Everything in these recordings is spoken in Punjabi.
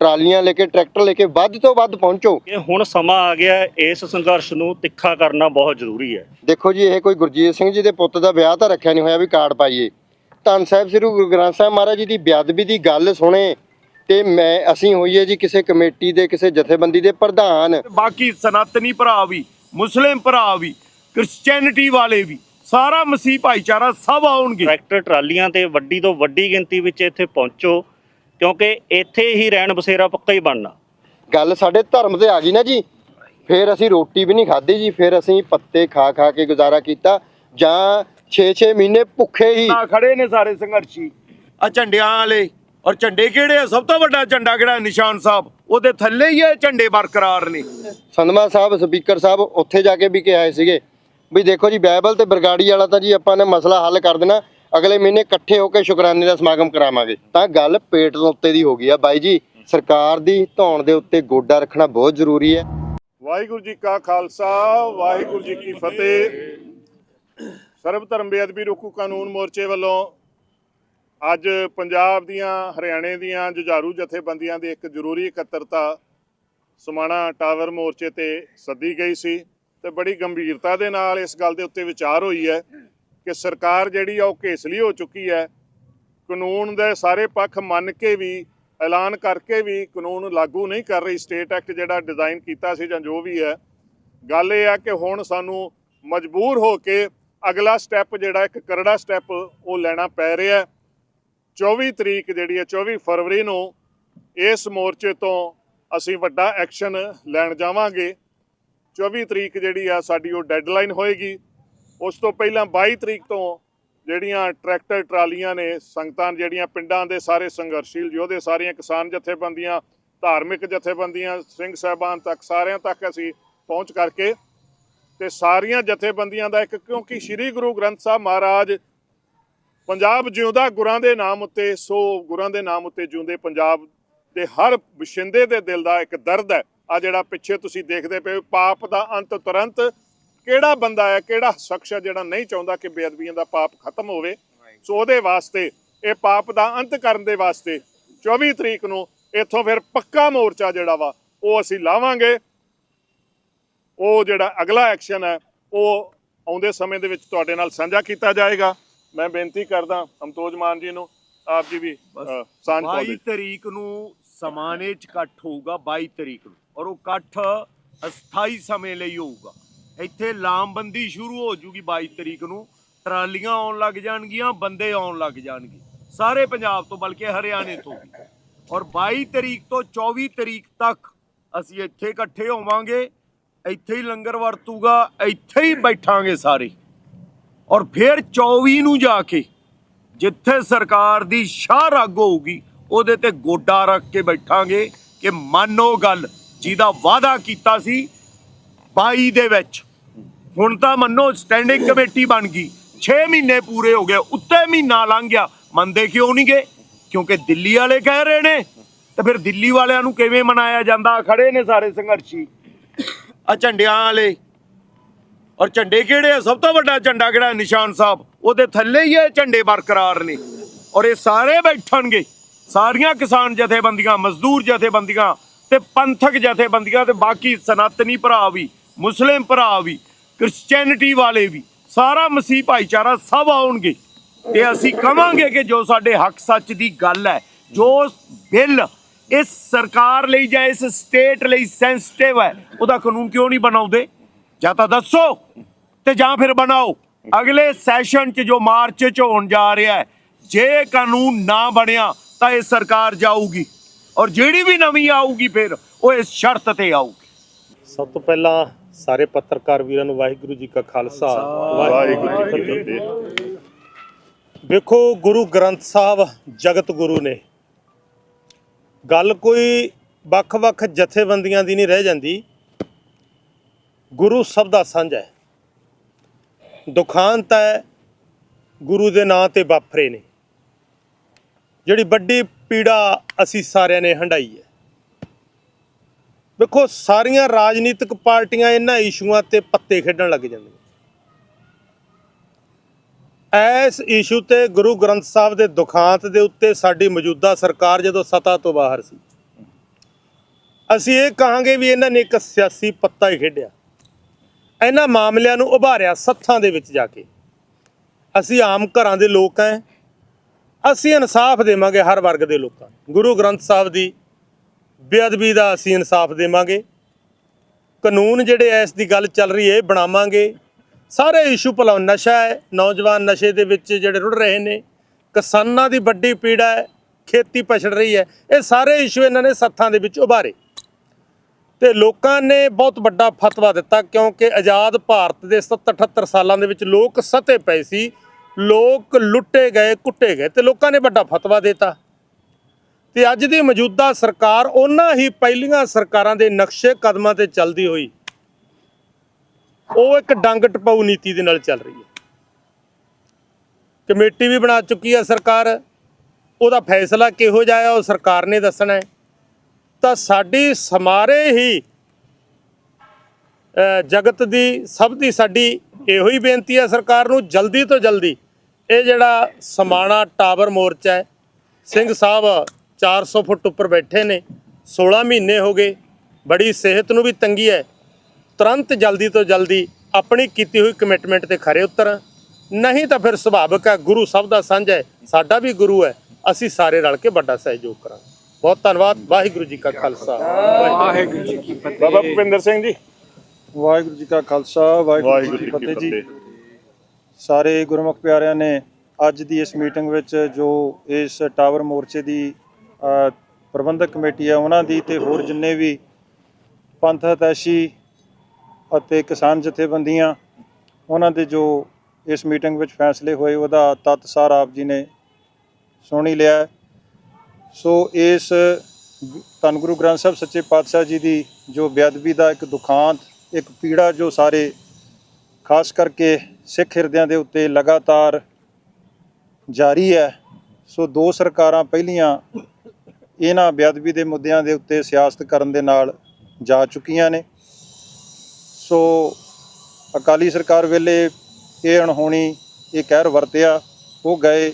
ਟਰਾਲੀਆਂ ਲੈ ਕੇ ਟਰੈਕਟਰ ਲੈ ਕੇ ਵੱਧ ਤੋਂ ਵੱਧ ਪਹੁੰਚੋ। ਇਹ ਹੁਣ ਸਮਾਂ ਆ ਗਿਆ ਹੈ, ਇਸ ਸੰਘਰਸ਼ ਨੂੰ ਤਿੱਖਾ ਕਰਨਾ ਬਹੁਤ ਜ਼ਰੂਰੀ ਹੈ। ਦੇਖੋ ਜੀ ਇਹ ਕੋਈ ਗੁਰਜੀਤ ਸਿੰਘ ਜੀ ਦੇ ਪੁੱਤ ਦਾ ਵਿਆਹ ਤਾਂ ਰੱਖਿਆ ਨਹੀਂ ਹੋਇਆ ਵੀ ਕਾਰਡ ਪਾਈਏ। ਧੰਨ ਸਾਹਿਬ ਸ੍ਰੀ ਗੁਰੂ ਗ੍ਰੰਥ ਸਾਹਿਬ ਮਹਾਰਾਜ ਜੀ ਦੀ ਬੇਅਦਬੀ ਦੀ ਗੱਲ ਸੁਣੇ ਤੇ ਮੈਂ ਅਸੀਂ ਹੋਈਏ ਜੀ ਕਿਸੇ ਕਮੇਟੀ ਦੇ ਕਿਸੇ ਜਥੇਬੰਦੀ ਦੇ ਪ੍ਰਧਾਨ। ਬਾਕੀ ਸਨਾਤਨੀ ਭਰਾ ਵੀ ਮੁਸਲਿਮ ਭਰਾ ਵੀ ਕ੍ਰਿਸਚੀਅਨਿਟੀ ਵਾਲੇ ਵੀ ਸਾਰਾ ਮਸੀਹ ਭਾਈਚਾਰਾ ਸਭ ਆਉਣਗੇ। ਟਰੈਕਟਰ ਟਰਾਲੀਆਂ ਤੇ ਵੱਡੀ ਤੋਂ ਵੱਡੀ ਗਿਣਤੀ ਵਿੱਚ ਇੱਥੇ ਪਹੁੰਚੋ। ਕਿਉਂਕਿ ਇੱਥੇ ਹੀ ਰਹਿਣ ਬਸੇਰਾ ਪੱਕਾ ਹੀ ਬਣਨਾ। ਗੱਲ ਸਾਡੇ ਧਰਮ ਤੇ ਆ ਗਈ ਨਾ ਜੀ। ਫਿਰ ਅਸੀਂ ਰੋਟੀ ਵੀ ਨਹੀਂ ਖਾਧੀ ਜੀ ਫਿਰ ਅਸੀਂ ਪੱਤੇ ਖਾ ਖਾ ਕੇ ਗੁਜ਼ਾਰਾ ਕੀਤਾ ਜਾਂ 6-6 ਮਹੀਨੇ ਭੁੱਖੇ ਹੀ। ਆ ਖੜੇ ਨੇ ਸਾਰੇ ਸੰਘਰਸ਼ੀ। ਆ ਝੰਡਿਆਂ ਵਾਲੇ ਔਰ ਝੰਡੇ ਕਿਹੜੇ ਆ? ਸਭ ਤੋਂ ਵੱਡਾ ਝੰਡਾ ਕਿਹੜਾ? ਨਿਸ਼ਾਨ ਸਾਹਿਬ। ਉਹਦੇ ਥੱਲੇ ਹੀ ਇਹ ਝੰਡੇ ਬਰਕਰਾਰ ਨੇ। ਸੰਧਮਾ ਸਾਹਿਬ ਸਪੀਕਰ ਸਾਹਿਬ ਉੱਥੇ ਜਾ ਕੇ ਵੀ ਕਿਹਾ ਸੀਗੇ ਵੀ ਦੇਖੋ ਜੀ ਬਾਈਬਲ ਤੇ ਬਰਗਾੜੀ ਵਾਲਾ ਤਾਂ ਜੀ ਆਪਾਂ ਨੇ ਮਸਲਾ ਹੱਲ ਕਰ ਦੇਣਾ। ਅਗਲੇ ਮਹੀਨੇ ਇਕੱਠੇ ਹੋ ਕੇ ਸ਼ੁਕਰਾਨੇ ਦਾ ਸਮਾਗਮ ਕਰਾਵਾਂਗੇ। ਤਾਂ ਗੱਲ ਪੇਟ ਦੇ ਉੱਤੇ ਦੀ ਹੋ ਗਈ ਆ। ਬਾਈ ਜੀ, ਸਰਕਾਰ ਦੀ ਧੌਣ ਦੇ ਉੱਤੇ ਗੋਡਾ ਰੱਖਣਾ ਬਹੁਤ ਜ਼ਰੂਰੀ ਹੈ। ਵਾਹਿਗੁਰੂ ਜੀ ਕਾ ਖਾਲਸਾ, ਵਾਹਿਗੁਰੂ ਜੀ ਕੀ ਫਤਿਹ। ਸਰਬ ਧਰਮ ਬੇਅਦਬੀ ਰੋਕੂ ਕਾਨੂੰਨ ਮੋਰਚੇ ਵੱਲੋਂ ਅੱਜ ਪੰਜਾਬ ਦੀਆਂ, ਹਰਿਆਣੇ ਦੀਆਂ ਜੁਝਾਰੂ ਜਥੇਬੰਦੀਆਂ ਦੀ ਇੱਕ ਜ਼ਰੂਰੀ ਇਕੱਤਰਤਾ ਸਮਾਣਾ ਟਾਵਰ ਮੋਰਚੇ ਤੇ ਸੱਦੀ ਗਈ ਸੀ ਤੇ ਬੜੀ ਗੰਭੀਰਤਾ ਦੇ ਨਾਲ ਇਸ ਗੱਲ ਦੇ ਉੱਤੇ ਵਿਚਾਰ ਹੋਈ ਹੈ ਕਿ ਸਰਕਾਰ ਜਿਹੜੀ ਆ ਉਹ ਘੇਸਲੀ ਹੋ ਚੁੱਕੀ ਹੈ। ਕਾਨੂੰਨ ਦੇ ਸਾਰੇ ਪੱਖ ਮੰਨ ਕੇ ਵੀ, ਐਲਾਨ ਕਰਕੇ ਵੀ ਕਾਨੂੰਨ ਲਾਗੂ ਨਹੀਂ ਕਰ ਰਹੀ। ਸਟੇਟ ਐਕਟ ਜਿਹੜਾ ਡਿਜ਼ਾਈਨ ਕੀਤਾ ਸੀ ਜਾਂ ਜੋ ਵੀ ਹੈ। ਗੱਲ ਇਹ ਆ ਕਿ ਹੁਣ ਸਾਨੂੰ ਮਜਬੂਰ ਹੋ ਕੇ ਅਗਲਾ ਸਟੈਪ ਜਿਹੜਾ, ਇੱਕ ਕਰੜਾ ਸਟੈਪ ਉਹ ਲੈਣਾ ਪੈ ਰਿਹਾ। ਹੈ 24 ਤਰੀਕ ਜਿਹੜੀ ਹੈ 24 ਫਰਵਰੀ ਨੂੰ ਇਸ ਮੋਰਚੇ ਤੋਂ ਅਸੀਂ ਵੱਡਾ ਐਕਸ਼ਨ ਲੈਣ ਜਾਵਾਂਗੇ। 24 ਤਰੀਕ ਜਿਹੜੀ ਆ, ਸਾਡੀ ਉਹ ਡੈਡਲਾਈਨ ਹੋਏਗੀ। ਉਸ ਤੋਂ ਪਹਿਲਾਂ 22 ਤਰੀਕ ਤੋਂ ਜਿਹੜੀਆਂ ਟਰੈਕਟਰ ਟਰਾਲੀਆਂ ਨੇ, ਸੰਗਤਾਂ ਜਿਹੜੀਆਂ ਪਿੰਡਾਂ ਦੇ ਸਾਰੇ ਸੰਘਰਸ਼ੀਲ ਯੋਧੇ, ਸਾਰੀਆਂ ਕਿਸਾਨ ਜਥੇਬੰਦੀਆਂ, ਧਾਰਮਿਕ ਜਥੇਬੰਦੀਆਂ, ਸਿੰਘ ਸਾਹਿਬਾਨ ਤੱਕ, ਸਾਰਿਆਂ ਤੱਕ ਅਸੀਂ ਪਹੁੰਚ ਕਰਕੇ ਤੇ ਸਾਰੀਆਂ ਜਥੇਬੰਦੀਆਂ ਦਾ ਇੱਕ, ਕਿਉਂਕਿ ਸ੍ਰੀ ਗੁਰੂ ਗ੍ਰੰਥ ਸਾਹਿਬ ਮਹਾਰਾਜ ਪੰਜਾਬ ਜਿਉਂਦਾ ਗੁਰਾਂ ਦੇ ਨਾਮ ਉੱਤੇ, ਸੋ ਗੁਰਾਂ ਦੇ ਨਾਮ ਉੱਤੇ ਜਿਉਂਦੇ ਪੰਜਾਬ ਦੇ ਹਰ ਵਸਿੰਦੇ ਦੇ ਦਿਲ ਦਾ ਇੱਕ ਦਰਦ ਹੈ। ਆ ਜਿਹੜਾ ਪਿੱਛੇ ਤੁਸੀਂ ਦੇਖਦੇ ਪਏ ਪਾਪ ਦਾ ਅੰਤ ਤੁਰੰਤ ਕਿਹੜਾ ਬੰਦਾ ਹੈ ਕਿਹੜਾ ਸ਼ਖਸ ਹੈ ਜਿਹੜਾ ਨਹੀਂ ਚਾਹੁੰਦਾ ਕਿ ਬੇਅਦਬੀਆਂ ਦਾ ਪਾਪ ਖਤਮ ਹੋਵੇ? ਸੋ ਉਹਦੇ ਵਾਸਤੇ ਇਹ ਪਾਪ ਦਾ ਅੰਤ ਕਰਨ ਦੇ ਵਾਸਤੇ 24 ਤਰੀਕ ਨੂੰ ਇੱਥੋਂ ਫਿਰ ਪੱਕਾ ਮੋਰਚਾ ਜਿਹੜਾ ਵਾ ਉਹ ਅਸੀਂ ਲਾਵਾਂਗੇ। ਉਹ ਜਿਹੜਾ ਅਗਲਾ ਐਕਸ਼ਨ ਹੈ ਉਹ ਆਉਂਦੇ ਸਮੇਂ ਦੇ ਵਿੱਚ ਤੁਹਾਡੇ ਨਾਲ ਸਾਂਝਾ ਕੀਤਾ ਜਾਏਗਾ। ਮੈਂ ਬੇਨਤੀ ਕਰਦਾ ਅਮਤੋਜ ਮਾਨ ਜੀ ਨੂੰ ਆਪ ਜੀ ਵੀ ਸਾਂਝ ਪਾਓ 22 ਤਰੀਕ ਨੂੰ ਸਮਾਨੇ ਚ ਇਕੱਠ ਹੋਊਗਾ 22 ਤਰੀਕ ਨੂੰ। ਔਰ ਉਹ ਇਕੱਠ ਅਸਥਾਈ ਸਮੇਂ ਲਈ ਹੋਊਗਾ। ਇੱਥੇ ਲਾਮਬੰਦੀ ਸ਼ੁਰੂ ਹੋ ਜੂਗੀ 22 ਤਰੀਕ ਨੂੰ। ਟਰਾਲੀਆਂ ਆਉਣ ਲੱਗ ਜਾਣਗੀਆਂ, ਬੰਦੇ ਆਉਣ ਲੱਗ ਜਾਣਗੇ। ਸਾਰੇ ਪੰਜਾਬ ਤੋਂ, ਬਲਕਿ ਹਰਿਆਣੇ ਤੋਂ ਵੀ। ਔਰ 22 ਤਰੀਕ ਤੋਂ 24 ਤਰੀਕ ਤੱਕ ਅਸੀਂ ਇੱਥੇ ਇਕੱਠੇ ਹੋਵਾਂਗੇ। ਇੱਥੇ ਹੀ ਲੰਗਰ ਵਰਤੂਗਾ, ਇੱਥੇ ਹੀ ਬੈਠਾਂਗੇ ਸਾਰੇ। ਔਰ ਫਿਰ 24 ਨੂੰ ਜਾ ਕੇ ਜਿੱਥੇ ਸਰਕਾਰ ਦੀ ਸ਼ਾਹ ਰੱਗ ਹੋਊਗੀ, ਉਹਦੇ ਤੇ ਗੋਡਾ ਰੱਖ ਕੇ ਬੈਠਾਂਗੇ ਕਿ ਮੰਨੋ ਗੱਲ, ਜਿਹਦਾ ਵਾਅਦਾ ਕੀਤਾ ਸੀ 22 ਦੇ ਵਿੱਚ। ਹੁਣ ਤਾਂ ਮੰਨੋ ਸਟੈਂਡਿੰਗ ਕਮੇਟੀ ਬਣ ਗਈ। 6 ਮਹੀਨੇ ਪੂਰੇ ਹੋ ਗਏ, ਉੱਤੇ ਮਹੀਨਾ ਲੰਘ ਗਿਆ। ਮੰਨਦੇ ਕਿਉਂ ਨਹੀਂ ਗਏ? ਕਿਉਂਕਿ ਦਿੱਲੀ ਵਾਲੇ ਕਹਿ ਰਹੇ ਨੇ, ਤੇ ਫਿਰ ਦਿੱਲੀ ਵਾਲਿਆਂ ਨੂੰ ਕਿਵੇਂ ਮਨਾਇਆ ਜਾਂਦਾ? ਖੜੇ ਨੇ ਸਾਰੇ ਸੰਘਰਸ਼ੀ। ਆ ਝੰਡਿਆਂ ਵਾਲੇ। ਔਰ ਝੰਡੇ ਕਿਹੜੇ ਆ? ਸਭ ਤੋਂ ਵੱਡਾ ਝੰਡਾ ਕਿਹੜਾ? ਨਿਸ਼ਾਨ ਸਾਹਿਬ। ਉਹਦੇ ਥੱਲੇ ਹੀ ਇਹ ਝੰਡੇ ਬਰਕਰਾਰ ਨੇ। ਔਰ ਇਹ ਸਾਰੇ ਬੈਠਣਗੇ। ਸਾਰੀਆਂ ਕਿਸਾਨ ਜਥੇਬੰਦੀਆਂ, ਮਜ਼ਦੂਰ ਜਥੇਬੰਦੀਆਂ ਤੇ ਪੰਥਕ ਜਥੇਬੰਦੀਆਂ ਤੇ ਬਾਕੀ ਸਨਾਤਨੀ ਭਰਾ ਵੀ, ਮੁਸਲਿਮ ਭਰਾ ਵੀ। ਕ੍ਰਿਸਚੀਅਨਿਟੀ ਵਾਲੇ ਵੀ, ਸਾਰਾ ਮਸੀਹ ਭਾਈਚਾਰਾ ਸਭ ਆਉਣਗੇ। ਤੇ ਅਸੀਂ ਕਵਾਂਗੇ ਕਿ ਜੋ ਸਾਡੇ ਹੱਕ ਸੱਚ ਦੀ ਗੱਲ ਹੈ, ਜੋ ਬਿੱਲ ਇਸ ਸਰਕਾਰ ਲਈ ਜਾਂ ਇਸ ਸਟੇਟ ਲਈ ਸੈਂਸਿਟਿਵ ਹੈ, ਉਹਦਾ ਕਾਨੂੰਨ ਕਿਉਂ ਨਹੀਂ ਬਣਾਉਂਦੇ? ਜਾਂ ਤਾਂ ਦੱਸੋ ਤੇ ਜਾਂ ਫਿਰ ਬਣਾਓ। ਅਗਲੇ ਸੈਸ਼ਨ 'ਚ ਜੋ ਮਾਰਚ 'ਚ ਹੋਣ ਜਾ ਰਿਹਾ ਜੇ ਕਾਨੂੰਨ ਨਾ ਬਣਿਆ, ਤਾਂ ਇਹ ਸਰਕਾਰ ਜਾਊਗੀ। ਔਰ ਜਿਹੜੀ ਵੀ ਨਵੀਂ ਆਊਗੀ ਫਿਰ, ਉਹ ਇਸ ਸ਼ਰਤ ਤੇ ਆਊਗੀ। ਸਭ ਤੋਂ ਪਹਿਲਾਂ ਸਾਰੇ ਪੱਤਰਕਾਰ ਵੀਰਾਂ ਨੂੰ ਵਾਹਿਗੁਰੂ ਜੀ ਕਾ ਖਾਲਸਾ ਵਾਹਿਗੁਰੂ ਜੀ ਕੀ ਫਤਿਹ। ਵੇਖੋ ਗੁਰੂ ਗ੍ਰੰਥ ਸਾਹਿਬ ਜਗਤ ਗੁਰੂ ਨੇ। ਗੱਲ ਕੋਈ ਵੱਖ-ਵੱਖ ਜਥੇਬੰਦੀਆਂ ਦੀ ਨਹੀਂ ਰਹਿ ਜਾਂਦੀ। ਗੁਰੂ ਸਭ ਦਾ ਸਾਂਝਾ ਹੈ। ਦੁਖਾਂਤ ਹੈ ਗੁਰੂ ਦੇ ਨਾਂ ਤੇ ਵਾਪਰੇ ਨੇ। ਜਿਹੜੀ ਵੱਡੀ ਪੀੜਾ ਅਸੀਂ ਸਾਰਿਆਂ ਨੇ ਹੰਡਾਈ ਹੈ। ਵੇਖੋ ਸਾਰੀਆਂ ਰਾਜਨੀਤਿਕ ਪਾਰਟੀਆਂ ਇਹਨਾਂ ਇਸ਼ੂਆਂ ਤੇ ਪੱਤੇ ਖੇਡਣ ਲੱਗ ਜਾਂਦੀਆਂ। ਇਸ ਇਸ਼ੂ ਤੇ ਗੁਰੂ ਗ੍ਰੰਥ ਸਾਹਿਬ ਦੇ ਦੁਖਾਂਤ ਦੇ ਉੱਤੇ ਸਾਡੀ ਮੌਜੂਦਾ ਸਰਕਾਰ ਜਦੋਂ ਸਤਾ ਤੋਂ ਬਾਹਰ ਸੀ, ਅਸੀਂ ਇਹ ਕਹਾਂਗੇ ਵੀ ਇਹਨਾਂ ਨੇ ਇੱਕ ਸਿਆਸੀ ਪੱਤਾ ਹੀ ਖੇਡਿਆ। ਇਹਨਾਂ ਮਾਮਲਿਆਂ ਨੂੰ ਉਭਾਰਿਆ ਸੱਥਾਂ ਦੇ ਵਿੱਚ ਜਾ ਕੇ। ਅਸੀਂ ਆਮ ਘਰਾਂ ਦੇ ਲੋਕ ਹਾਂ ਅਸੀਂ ਇਨਸਾਫ ਦੇਵਾਂਗੇ ਹਰ ਵਰਗ ਦੇ ਲੋਕਾਂ ਗੁਰੂ ਗ੍ਰੰਥ ਸਾਹਿਬ ਦੀ ਬੇਅਦਬੀ ਦਾ ਅਸੀਂ ਇਨਸਾਫ ਦੇਵਾਂਗੇ। ਕਾਨੂੰਨ ਜਿਹੜੇ ਇਸ ਦੀ ਗੱਲ ਚੱਲ ਰਹੀ ਹੈ ਬਣਾਵਾਂਗੇ। ਸਾਰੇ ਇਸ਼ੂ ਭਲਾ ਨਸ਼ਾ ਹੈ, ਨੌਜਵਾਨ ਨਸ਼ੇ ਦੇ ਵਿੱਚ ਜਿਹੜੇ ਰੁੜ ਰਹੇ ਨੇ, ਕਿਸਾਨਾਂ ਦੀ ਵੱਡੀ ਪੀੜਾ ਹੈ, ਖੇਤੀ ਪਛੜ ਰਹੀ ਹੈ, ਇਹ ਸਾਰੇ ਇਸ਼ੂ ਇਹਨਾਂ ਨੇ ਸੱਥਾਂ ਦੇ ਵਿੱਚ ਉਭਾਰੇ। ਤੇ ਲੋਕਾਂ ਨੇ ਬਹੁਤ ਵੱਡਾ ਫਤਵਾ ਦਿੱਤਾ ਕਿਉਂਕਿ ਆਜ਼ਾਦ ਭਾਰਤ ਦੇ 70 78 ਸਾਲਾਂ ਦੇ ਵਿੱਚ ਲੋਕ ਸਤੇ ਪਏ ਸੀ, ਲੋਕ ਲੁੱਟੇ ਗਏ, ਕੁੱਟੇ ਗਏ ਤੇ ਲੋਕਾਂ ਨੇ ਵੱਡਾ ਫਤਵਾ ਦਿੱਤਾ। ਤੇ ਅੱਜ ਦੀ ਮੌਜੂਦਾ ਸਰਕਾਰ ਉਹਨਾਂ ਹੀ ਪਹਿਲੀਆਂ ਸਰਕਾਰਾਂ ਦੇ ਨਕਸ਼ੇ ਕਦਮਾਂ ਤੇ ਚੱਲਦੀ ਹੋਈ। ਉਹ ਇੱਕ ਡੰਗ ਟਪਾਊ ਨੀਤੀ ਦੇ ਨਾਲ ਚੱਲ ਰਹੀ ਹੈ। ਕਮੇਟੀ ਵੀ ਬਣਾ ਚੁੱਕੀ ਹੈ ਸਰਕਾਰ। ਉਹਦਾ ਫੈਸਲਾ ਕਿਹੋ ਜਿਹਾ ਹੈ, ਉਹ ਸਰਕਾਰ ਨੇ ਦੱਸਣਾ ਹੈ। ਤਾਂ ਸਾਡੀ ਸਮਾਰੇ ਹੀ ਜਗਤ ਦੀ, ਸਭ ਦੀ ਸਾਡੀ ਇਹੋ ਹੀ ਬੇਨਤੀ ਹੈ ਸਰਕਾਰ ਨੂੰ, ਜਲਦੀ ਤੋਂ ਜਲਦੀ ਇਹ ਜਿਹੜਾ ਸਮਾਣਾ ਟਾਵਰ ਮੋਰਚਾ ਹੈ, ਸਿੰਘ ਸਾਹਿਬ 400 ਫੁੱਟ ਉੱਪਰ ਬੈਠੇ ਨੇ 16 ਮਹੀਨੇ ਹੋ ਗਏ ਬੜੀ ਸਿਹਤ ਨੂੰ ਵੀ ਤੰਗੀ ਹੈ। ਤੁਰੰਤ ਜਲਦੀ ਤੋਂ ਜਲਦੀ ਆਪਣੀ ਕੀਤੀ ਹੋਈ ਕਮਿਟਮੈਂਟ ਤੇ ਖਰੇ ਉਤਰਨ ਨਹੀਂ ਤਾਂ ਫਿਰ ਸੁਭਾਵਿਕ ਹੈ ਗੁਰੂ ਸਭ ਦਾ ਸਾਂਝਾ ਹੈ ਸਾਡਾ ਵੀ ਗੁਰੂ ਹੈ ਅਸੀਂ ਸਾਰੇ ਰਲ ਕੇ ਵੱਡਾ ਸਹਿਯੋਗ ਕਰਾਂਗੇ। ਬਹੁਤ ਧੰਨਵਾਦ ਵਾਹਿਗੁਰੂ ਜੀ ਕਾ ਖਾਲਸਾ। ਵਾਹਿਗੁਰੂ ਜੀ ਕੀ ਫਤਿਹ। ਬਾਬਾ ਭੁਪਿੰਦਰ ਸਿੰਘ ਜੀ। ਵਾਹਿਗੁਰੂ ਜੀ ਕਾ ਖਾਲਸਾ ਵਾਹਿਗੁਰੂ ਜੀ ਕੀ ਫਤਿਹ ਜੀ। ਸਾਰੇ ਗੁਰਮੁਖ ਪਿਆਰਿਆਂ ਨੇ ਅੱਜ ਦੀ ਇਸ ਮੀਟਿੰਗ ਵਿੱਚ ਜੋ ਇਸ ਟਾਵਰ ਮੋਰਚੇ ਦੀ ਪ੍ਰਬੰਧਕ ਕਮੇਟੀ ਹੈ ਉਹਨਾਂ ਦੀ ਤੇ ਹੋਰ ਜਿੰਨੇ ਵੀ ਪੰਥ ਹਤੈਸ਼ੀ ਅਤੇ ਕਿਸਾਨ ਜਥੇਬੰਦੀਆਂ, ਉਹਨਾਂ ਦੇ ਜੋ ਇਸ ਮੀਟਿੰਗ ਵਿੱਚ ਫੈਸਲੇ ਹੋਏ, ਉਹਦਾ ਤੱਤ ਸਾਰ ਆਪ ਜੀ ਨੇ ਸੁਣੀ ਲਿਆ ਸੋ ਇਸ ਧੰਨ ਗੁਰੂ ਗ੍ਰੰਥ ਸਾਹਿਬ ਸੱਚੇ ਪਾਤਸ਼ਾਹ ਜੀ ਦੀ ਜੋ ਬੇਅਦਬੀ ਦਾ ਇੱਕ ਦੁਖਾਂਤ, ਇੱਕ ਪੀੜਾ ਜੋ ਸਾਰੇ, ਖਾਸ ਕਰਕੇ ਸਿੱਖ ਹਿਰਦਿਆਂ ਦੇ ਉੱਤੇ ਲਗਾਤਾਰ ਜਾਰੀ ਹੈ, ਸੋ ਦੋ ਸਰਕਾਰਾਂ ਪਹਿਲੀਆਂ ਇਹਨਾਂ ਬੇਅਦਬੀ ਦੇ ਮੁੱਦਿਆਂ ਦੇ ਉੱਤੇ ਸਿਆਸਤ ਕਰਨ ਦੇ ਨਾਲ ਜਾ ਚੁੱਕੀਆਂ ਨੇ। ਸੋ ਅਕਾਲੀ ਸਰਕਾਰ ਵੇਲੇ ਇਹ ਅਣਹੋਣੀ, ਇਹ ਕਹਿਰ ਵਰਤਿਆ, ਉਹ ਗਏ,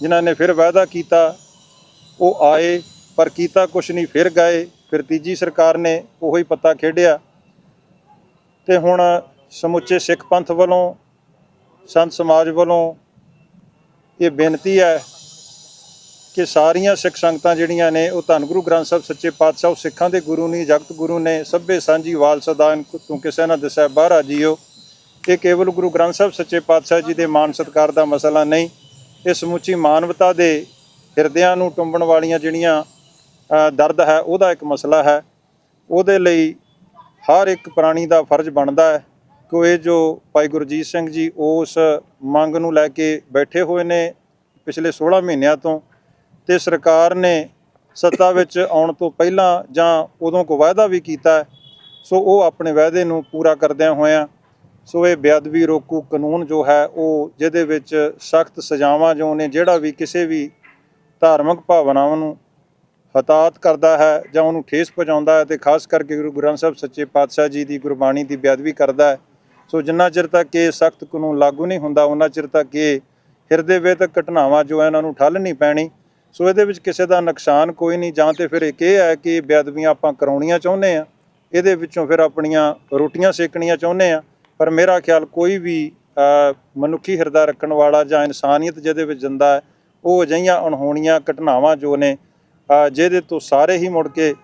ਜਿਨ੍ਹਾਂ ਨੇ ਫਿਰ ਵਾਅਦਾ ਕੀਤਾ, ਉਹ ਆਏ, ਪਰ ਕੀਤਾ ਕੁਛ ਨਹੀਂ, ਫਿਰ ਗਏ, ਫਿਰ ਤੀਜੀ ਸਰਕਾਰ ਨੇ ਉਹੀ ਪੱਤਾ ਖੇਡਿਆ। ਤੇ ਹੁਣ ਸਮੁੱਚੇ ਸਿੱਖ ਪੰਥ ਵੱਲੋਂ, ਸੰਤ ਸਮਾਜ ਵੱਲੋਂ ਇਹ ਬੇਨਤੀ ਹੈ ਕਿ ਸਾਰੀਆਂ ਸਿੱਖ ਸੰਗਤਾਂ ਜਿਹੜੀਆਂ ਨੇ, ਉਹ ਧੰਨ ਗੁਰੂ ਗ੍ਰੰਥ ਸਾਹਿਬ, ਸੱਚੇ ਪਾਤਸ਼ਾਹ, ਉਹ ਸਿੱਖਾਂ ਦੇ ਗੁਰੂ ਨਹੀਂ, ਜਗਤ ਗੁਰੂ ਨੇ, ਸਭੇ ਸਾਂਝੀ ਵਾਲ ਸਦਾ ਇਨ ਤੂੰ ਕਿਸੇ ਨਾ ਦਿਸੈ, ਬਾਹਰ ਜੀਓ। ਇਹ ਕੇਵਲ ਗੁਰੂ ਗ੍ਰੰਥ ਸਾਹਿਬ, ਸੱਚੇ ਪਾਤਸ਼ਾਹ ਜੀ ਦੇ ਮਾਨ ਸਤਕਾਰ ਦਾ ਮਸਲਾ ਨਹੀਂ ਇਹ ਸਮੁੱਚੀ ਮਾਨਵਤਾ ਦੇ ਹਿਰਦਿਆਂ ਨੂੰ ਟੁੰਬਣ ਵਾਲੀਆਂ ਜਿਹੜੀਆਂ ਦਰਦ ਹੈ, ਉਹਦਾ ਇੱਕ ਮਸਲਾ ਹੈ। ਉਹਦੇ ਲਈ ਹਰ ਇੱਕ ਪ੍ਰਾਣੀ ਦਾ ਫਰਜ਼ ਬਣਦਾ ਹੈ ਕਿ ਇਹ ਜੋ ਭਾਈ ਗੁਰਜੀਤ ਸਿੰਘ ਜੀ ਉਸ ਮੰਗ ਨੂੰ ਲੈ ਕੇ ਬੈਠੇ ਹੋਏ ਨੇ, ਪਿਛਲੇ 16 ਮਹੀਨਿਆਂ ਤੋਂ ਤੇ ਸਰਕਾਰ ਨੇ ਸੱਤਾ ਵਿੱਚ ਆਉਣ ਤੋਂ ਪਹਿਲਾਂ ਜਾਂ ਉਦੋਂ ਕੋ ਵਾਅਦਾ ਵੀ ਕੀਤਾ ਸੋ ਉਹ ਆਪਣੇ ਵਾਅਦੇ ਨੂੰ ਪੂਰਾ ਕਰਦਿਆਂ ਹੋਇਆਂ, ਸੋ ਇਹ ਬੇਅਦਬੀ ਰੋਕੂ ਕਾਨੂੰਨ ਜੋ ਹੈ, ਉਹ ਜਿਹਦੇ ਵਿੱਚ ਸਖਤ ਸਜ਼ਾਵਾਂ ਜੋ ਨੇ, ਜਿਹੜਾ ਵੀ ਕਿਸੇ ਵੀ ਧਾਰਮਿਕ ਭਾਵਨਾਵਾਂ ਨੂੰ ਹਤਾਤ ਕਰਦਾ ਹੈ ਜਾਂ ਉਹਨੂੰ ਠੇਸ ਪਹੁੰਚਾਉਂਦਾ ਹੈ ਤੇ ਖਾਸ ਕਰਕੇ ਗੁਰੂ ਗ੍ਰੰਥ ਸਾਹਿਬ ਸੱਚੇ ਪਾਤਸ਼ਾਹ ਜੀ ਦੀ ਗੁਰਬਾਣੀ ਦੀ ਬੇਅਦਬੀ ਕਰਦਾ ਹੈ, ਸੋ ਜਿੰਨਾ ਚਿਰ ਤੱਕ ਇਹ ਸਖਤ ਕਾਨੂੰਨ ਲਾਗੂ ਨਹੀਂ ਹੁੰਦਾ ਉਹਨਾਂ ਚਿਰ ਤੱਕ ਇਹ ਹਿਰਦੇ ਵੇਦਕ ਘਟਨਾਵਾਂ ਜੋ ਹੈ, ਇਹਨਾਂ ਨੂੰ ਠੱਲ ਨਹੀਂ ਪੈਣੀ। ਸੋ ਇਹਦੇ ਵਿੱਚ ਕਿਸੇ ਦਾ ਨੁਕਸਾਨ ਕੋਈ ਨਹੀਂ, ਜਾਂ ਤੇ ਫਿਰ ਇੱਕ ਇਹ ਹੈ ਕਿ ਬੇਅਦਬੀਆਂ ਆਪਾਂ ਕਰਾਉਣੀਆਂ ਚਾਹੁੰਦੇ ਆ ਇਹਦੇ ਵਿੱਚੋਂ ਫਿਰ ਆਪਣੀਆਂ ਰੋਟੀਆਂ ਸੇਕਣੀਆਂ ਚਾਹੁੰਦੇ ਆ ਪਰ ਮੇਰਾ ਖਿਆਲ ਕੋਈ ਵੀ ਮਨੁੱਖੀ ਹਿਰਦਾ ਰੱਖਣ ਵਾਲਾ ਜਾਂ ਇਨਸਾਨੀਅਤ ਜਿਹਦੇ ਵਿੱਚ ਜਿੰਦਾ ਹੈ, ਉਹ ਅਜਿਹੀਆਂ ਅਣਹੋਣੀਆਂ ਘਟਨਾਵਾਂ ਜੋ ਨੇ ਜਿਹਦੇ ਤੋਂ ਸਾਰੇ ਹੀ ਮੁੜ ਕੇ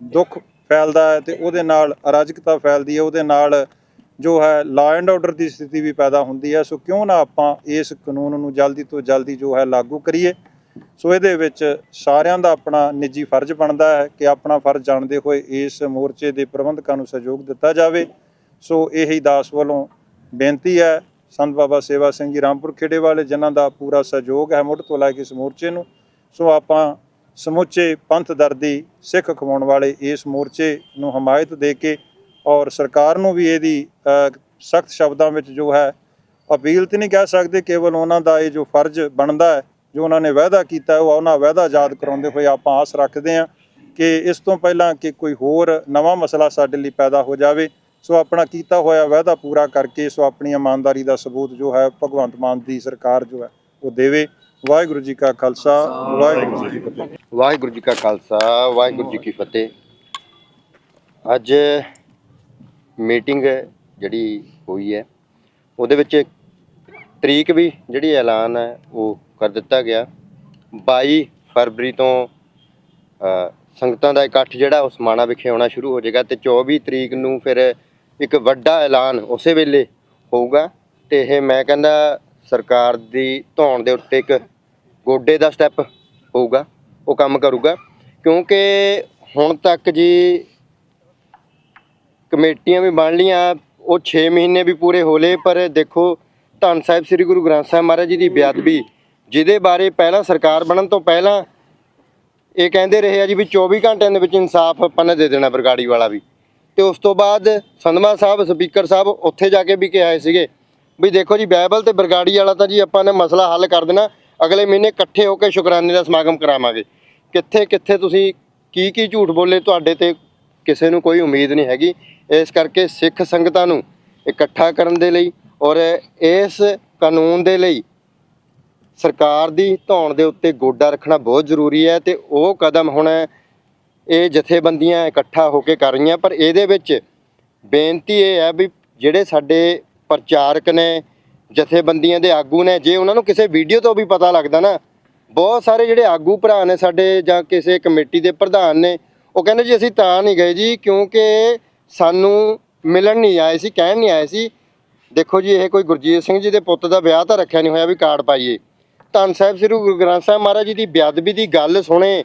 ਦੁੱਖ ਫੈਲਦਾ ਹੈ ਤੇ ਉਹਦੇ ਨਾਲ ਅਰਾਜਕਤਾ ਫੈਲਦੀ ਹੈ, ਉਹਦੇ ਨਾਲ ਜੋ ਹੈ ਲਾ ਐਂਡ ਆਰਡਰ ਦੀ ਸਥਿਤੀ ਵੀ ਪੈਦਾ ਹੁੰਦੀ ਹੈ। ਸੋ ਕਿਉਂ ਨਾ ਆਪਾਂ ਇਸ ਕਾਨੂੰਨ ਨੂੰ ਜਲਦੀ ਤੋਂ ਜਲਦੀ ਜੋ ਹੈ ਲਾਗੂ ਕਰੀਏ ਸੋ ਇਹਦੇ ਵਿੱਚ ਸਾਰਿਆਂ ਦਾ ਆਪਣਾ ਨਿੱਜੀ ਫਰਜ਼ ਬਣਦਾ ਹੈ ਕਿ ਆਪਣਾ ਫਰਜ਼ ਜਾਣਦੇ ਹੋਏ ਇਸ ਮੋਰਚੇ ਦੇ ਪ੍ਰਬੰਧਕਾਂ ਨੂੰ ਸਹਿਯੋਗ ਦਿੱਤਾ ਜਾਵੇ। ਸੋ ਇਹੀ ਦਾਸ ਵੱਲੋਂ ਬੇਨਤੀ ਹੈ, ਸੰਤ ਬਾਬਾ ਸੇਵਾ ਸਿੰਘ ਜੀ ਰਾਮਪੁਰ ਖੇੜੇ ਵਾਲੇ, ਜਿਨ੍ਹਾਂ ਦਾ ਪੂਰਾ ਸਹਿਯੋਗ ਹੈ ਮੁੱਢ ਤੋਂ ਲੈ ਕੇ ਇਸ ਮੋਰਚੇ ਨੂੰ। ਸੋ ਆਪਾਂ ਸਮੁੱਚੇ ਪੰਥ ਦਰਦੀ ਸਿੱਖ ਖਵਾਉਣ ਵਾਲੇ ਇਸ ਮੋਰਚੇ ਨੂੰ ਹਮਾਇਤ ਦੇ ਕੇ ਔਰ ਸਰਕਾਰ ਨੂੰ ਵੀ ਇਹਦੀ ਸਖਤ ਸ਼ਬਦਾਂ ਵਿੱਚ ਜੋ ਹੈ, ਅਪੀਲ ਤੇ ਨਹੀਂ ਕਹਿ ਸਕਦੇ, ਕੇਵਲ ਉਹਨਾਂ ਦਾ ਇਹ ਜੋ ਫਰਜ਼ ਬਣਦਾ ਹੈ ਜੋ ਉਹਨਾਂ ਨੇ ਵਾਅਦਾ ਕੀਤਾ, ਉਹ ਉਹਨਾਂ ਵਾਅਦਾ ਯਾਦ ਕਰਾਉਂਦੇ ਹੋਏ ਆਪਾਂ ਆਸ ਰੱਖਦੇ ਹਾਂ ਕਿ ਇਸ ਤੋਂ ਪਹਿਲਾਂ ਕਿ ਕੋਈ ਹੋਰ ਨਵਾਂ ਮਸਲਾ ਸਾਡੇ ਲਈ ਪੈਦਾ ਹੋ ਜਾਵੇ। ਸੋ ਆਪਣਾ ਕੀਤਾ ਹੋਇਆ ਵਾਅਦਾ ਪੂਰਾ ਕਰਕੇ, ਸੋ ਆਪਣੀ ਇਮਾਨਦਾਰੀ ਦਾ ਸਬੂਤ ਜੋ ਹੈ, ਭਗਵੰਤ ਮਾਨ ਦੀ ਸਰਕਾਰ ਜੋ ਹੈ, ਉਹ ਦੇਵੇ। ਵਾਹਿਗੁਰੂ ਜੀ ਕਾ ਖਾਲਸਾ, ਵਾਹਿਗੁਰੂ ਜੀ ਕੀ ਫਤਿਹ। ਵਾਹਿਗੁਰੂ ਜੀ ਕਾ ਖਾਲਸਾ, ਵਾਹਿਗੁਰੂ ਜੀ ਕੀ ਫਤਿਹ। ਅੱਜ ਮੀਟਿੰਗ ਜਿਹੜੀ ਹੋਈ ਹੈ, ਉਹਦੇ ਵਿੱਚ ਤਰੀਕ ਵੀ ਜਿਹੜੀ ਐਲਾਨ ਹੈ, ਉਹ ਕਰ ਦਿੱਤਾ ਗਿਆ। 22 ਫਰਵਰੀ ਤੋਂ ਸੰਗਤਾਂ ਦਾ ਇਕੱਠ ਜਿਹੜਾ ਉਹ ਸਮਾਣਾ ਵਿਖੇ ਹੋਣਾ ਸ਼ੁਰੂ ਹੋ ਜਾਏਗਾ ਤੇ 24 ਤਰੀਕ ਨੂੰ ਫਿਰ ਇੱਕ ਵੱਡਾ ਐਲਾਨ ਉਸੇ ਵੇਲੇ ਹੋਊਗਾ। ਤੇ ਇਹ ਮੈਂ ਕਹਿੰਦਾ ਸਰਕਾਰ ਦੀ ਧੌਣ ਦੇ ਉੱਤੇ ਇੱਕ ਗੋਡੇ ਦਾ ਸਟੈਪ ਹੋਊਗਾ, ਉਹ ਕੰਮ ਕਰੂਗਾ। ਕਿਉਂਕਿ ਹੁਣ ਤੱਕ ਜੀ ਕਮੇਟੀਆਂ ਵੀ ਬਣ ਲੀਆਂ ਉਹ 6 ਮਹੀਨੇ ਵੀ ਪੂਰੇ ਹੋ ਲਏ, ਪਰ ਦੇਖੋ ਧੰਨ ਸਾਹਿਬ ਸ੍ਰੀ ਗੁਰੂ ਗ੍ਰੰਥ ਸਾਹਿਬ ਮਹਾਰਾਜ ਜੀ ਦੀ ਬੇਅਦਬੀ ਜਿਹਦੇ ਬਾਰੇ ਪਹਿਲਾਂ ਸਰਕਾਰ ਬਣਨ ਤੋਂ ਪਹਿਲਾਂ ਇਹ ਕਹਿੰਦੇ ਰਹੇ ਆ ਜੀ ਵੀ 24 ਘੰਟਿਆਂ ਦੇ ਵਿੱਚ ਇਨਸਾਫ ਆਪਾਂ ਨੇ ਦੇ ਦੇਣਾ ਬਰਗਾੜੀ ਵਾਲਾ ਵੀ। ਤੇ ਉਸ ਤੋਂ ਬਾਅਦ ਸੰਧਮਾ ਸਾਹਿਬ, ਸਪੀਕਰ ਸਾਹਿਬ ਉੱਥੇ ਜਾ ਕੇ ਵੀ ਕਿਹਾ ਸੀਗੇ ਵੀ ਦੇਖੋ ਜੀ ਬਾਈਬਲ ਤੇ ਬਰਗਾੜੀ ਵਾਲਾ ਤਾਂ ਜੀ ਆਪਾਂ ਨੇ ਮਸਲਾ ਹੱਲ ਕਰ ਦੇਣਾ, ਅਗਲੇ ਮਹੀਨੇ ਇਕੱਠੇ ਹੋ ਕੇ ਸ਼ੁਕਰਾਨੇ ਦਾ ਸਮਾਗਮ ਕਰਾਵਾਂਗੇ। ਕਿੱਥੇ ਕਿੱਥੇ ਤੁਸੀਂ ਕੀ ਕੀ ਝੂਠ ਬੋਲੇ ਤੁਹਾਡੇ ਤੇ ਕਿਸੇ ਨੂੰ ਕੋਈ ਉਮੀਦ ਨਹੀਂ ਹੈਗੀ। ਇਸ ਕਰਕੇ ਸਿੱਖ ਸੰਗਤਾਂ ਨੂੰ ਇਕੱਠਾ ਕਰਨ ਦੇ ਲਈ ਔਰ ਇਸ ਕਾਨੂੰਨ ਦੇ ਲਈ ਸਰਕਾਰ ਦੀ ਧੌਣ ਦੇ ਉੱਤੇ ਗੋਡਾ ਰੱਖਣਾ ਬਹੁਤ ਜ਼ਰੂਰੀ ਹੈ ਤੇ ਉਹ ਕਦਮ ਹੁਣ ਇਹ ਜਥੇਬੰਦੀਆਂ ਇਕੱਠਾ ਹੋ ਕੇ ਕਰ ਰਹੀਆਂ, ਪਰ ਇਹਦੇ ਵਿੱਚ ਬੇਨਤੀ ਇਹ ਹੈ ਵੀ ਜਿਹੜੇ ਸਾਡੇ ਪ੍ਰਚਾਰਕ ਨੇ, ਜਥੇਬੰਦੀਆਂ ਦੇ ਆਗੂ ਨੇ, ਜੇ ਉਹਨਾਂ ਨੂੰ ਕਿਸੇ ਵੀਡੀਓ ਤੋਂ ਵੀ ਪਤਾ ਲੱਗਦਾ ਨਾ, ਬਹੁਤ ਸਾਰੇ ਜਿਹੜੇ ਆਗੂ ਭਰਾ ਨੇ ਸਾਡੇ ਜਾਂ ਕਿਸੇ ਕਮੇਟੀ ਦੇ ਪ੍ਰਧਾਨ ਨੇ, ਉਹ ਕਹਿੰਦੇ ਜੀ ਅਸੀਂ ਤਾਂ ਨਹੀਂ ਗਏ ਜੀ ਕਿਉਂਕਿ ਸਾਨੂੰ ਮਿਲਣ ਨਹੀਂ ਆਏ ਸੀ, ਕਹਿਣ ਨਹੀਂ ਆਏ ਸੀ ਦੇਖੋ ਜੀ, ਇਹ ਕੋਈ ਗੁਰਜੀਤ ਸਿੰਘ ਜੀ ਦੇ ਪੁੱਤ ਦਾ ਵਿਆਹ ਤਾਂ ਰੱਖਿਆ ਨਹੀਂ ਹੋਇਆ ਵੀ ਕਾਰਡ ਪਾਈਏ। ਧੰਨ ਸਾਹਿਬ, ਸ੍ਰੀ ਗੁਰੂ ਗ੍ਰੰਥ ਸਾਹਿਬ ਮਹਾਰਾਜ ਜੀ ਦੀ ਬੇਅਦਬੀ ਦੀ ਗੱਲ ਸੁਣੇ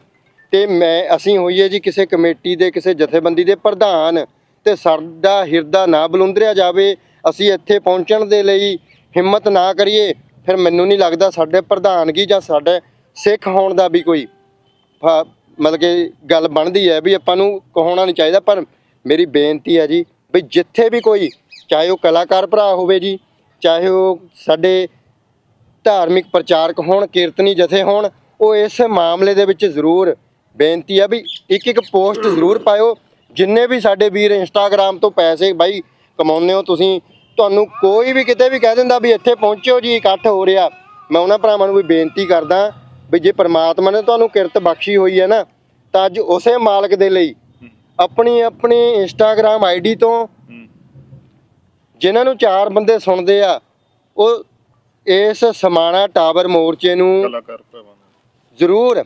ਤੇ ਮੈਂ, ਅਸੀਂ ਹੋਈਏ ਜੀ ਕਿਸੇ ਕਮੇਟੀ ਦੇ, ਕਿਸੇ ਜਥੇਬੰਦੀ ਦੇ ਪ੍ਰਧਾਨ ਤੇ ਸਾਡਾ ਹਿਰਦਾ ਨਾ ਬਲੁੰਦਰਿਆ ਜਾਵੇ, ਅਸੀਂ ਇੱਥੇ ਪਹੁੰਚਣ ਦੇ ਲਈ ਹਿੰਮਤ ਨਾ ਕਰੀਏ, ਫਿਰ ਮੈਨੂੰ ਨਹੀਂ ਲੱਗਦਾ ਸਾਡੇ ਪ੍ਰਧਾਨਗੀ ਜਾਂ ਸਾਡੇ ਸਿੱਖ ਹੋਣ ਦਾ ਵੀ ਕੋਈ ਫ- ਮਤਲਬ ਕਿ ਗੱਲ ਬਣਦੀ ਹੈ ਵੀ ਆਪਾਂ ਨੂੰ ਕਹਾਉਣਾ ਨਹੀਂ ਚਾਹੀਦਾ, ਪਰ ਮੇਰੀ ਬੇਨਤੀ ਹੈ ਜੀ ਵੀ ਜਿੱਥੇ ਵੀ ਕੋਈ ਚਾਹੇ ਉਹ ਕਲਾਕਾਰ ਭਰਾ ਹੋਵੇ ਜੀ ਚਾਹੇ ਉਹ ਸਾਡੇ ਧਾਰਮਿਕ ਪ੍ਰਚਾਰਕ ਹੋਣ ਕੀਰਤਨੀ ਜਥੇ ਹੋਣ ਉਹ ਇਸ ਮਾਮਲੇ ਦੇ ਵਿੱਚ ਜ਼ਰੂਰ ਬੇਨਤੀ ਆ ਵੀ ਇੱਕ ਇੱਕ ਪੋਸਟ ਜ਼ਰੂਰ ਪਾਇਓ। ਜਿੰਨੇ ਵੀ ਸਾਡੇ ਵੀਰ ਇੰਸਟਾਗ੍ਰam ਤੋਂ ਪੈਸੇ ਬਾਈ ਕਮਾਉਂਦੇ ਹੋ ਤੁਸੀਂ ਤੁਹਾਨੂੰ ਕੋਈ ਵੀ ਕਿਤੇ ਵੀ ਕਹਿ ਦਿੰਦਾ ਵੀ ਇੱਥੇ ਪਹੁੰਚਿਓ ਜੀ ਇਕੱਠ ਹੋ ਰਿਹਾ। ਮੈਂ ਉਹਨਾਂ ਭਰਾਵਾਂ ਨੂੰ ਵੀ ਬੇਨਤੀ ਕਰਦਾ ਵੀ ਜੇ ਪ੍ਰਮਾਤਮਾ ਨੇ ਤੁਹਾਨੂੰ ਕਿਰਤ ਬਖਸ਼ੀ ਹੋਈ ਹੈ ਨਾ ਤਾਂ ਅੱਜ ਉਸੇ ਮਾਲਕ ਦੇ ਲਈ ਆਪਣੀ ਆਪਣੀ ਇੰਸਟਾਗ੍ਰam ਆਈਡੀ ਤੋਂ ਜਿਨ੍ਹਾਂ ਨੂੰ ਚਾਰ ਬੰਦੇ ਸੁਣਦੇ ਆ ਉਹ ਇਸ ਸਮਾਣਾ ਟਾਵਰ ਮੋਰਚੇ ਨੂੰ ਜ਼ਰੂਰ